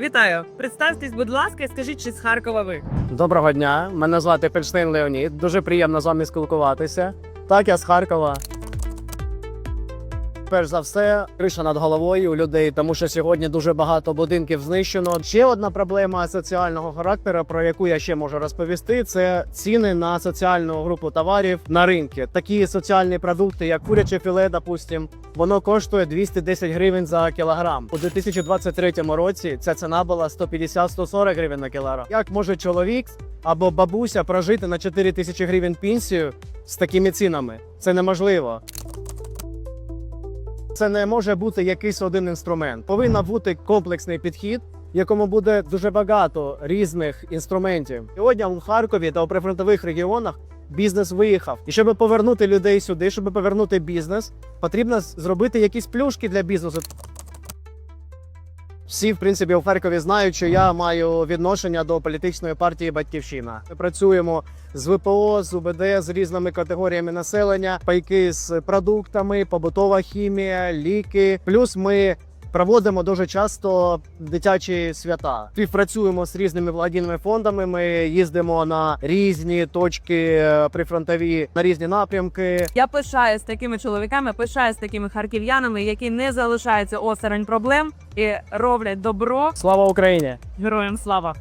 Вітаю! Представтесь, будь ласка, і скажіть, чи з Харкова ви? Доброго дня, мене звати Пельштейн Леонід. Дуже приємно з вами спілкуватися. Так, я з Харкова. Перш за все, криша над головою у людей, тому що сьогодні дуже багато будинків знищено. Ще одна проблема соціального характеру, про яку я ще можу розповісти, це ціни на соціальну групу товарів на ринку. Такі соціальні продукти, як куряче філе, допустим, воно коштує 210 гривень за кілограм. У 2023 році ця ціна була 150-140 гривень на кілограм. Як може чоловік або бабуся прожити на 4 тисячі гривень пенсію з такими цінами? Це неможливо. Це не може бути якийсь один інструмент. Повинен бути комплексний підхід, в якому буде дуже багато різних інструментів. Сьогодні у Харкові та у прифронтових регіонах бізнес виїхав. І щоб повернути людей сюди, щоб повернути бізнес, потрібно зробити якісь плюшки для бізнесу. Всі, в принципі, у Харкові знають, що я маю відношення до політичної партії Батьківщина. Ми працюємо з ВПО, з УБД, з різними категоріями населення, пайки з продуктами, побутова хімія, ліки. Плюс ми проводимо дуже часто дитячі свята. Співпрацюємо з різними благодійними фондами. Ми їздимо на різні точки е, прифронтові, на різні напрямки. Я пишаюсь такими чоловіками, пишаюсь такими харків'янами, які не залишаються осторонь проблем і роблять добро. Слава Україні! Героям слава!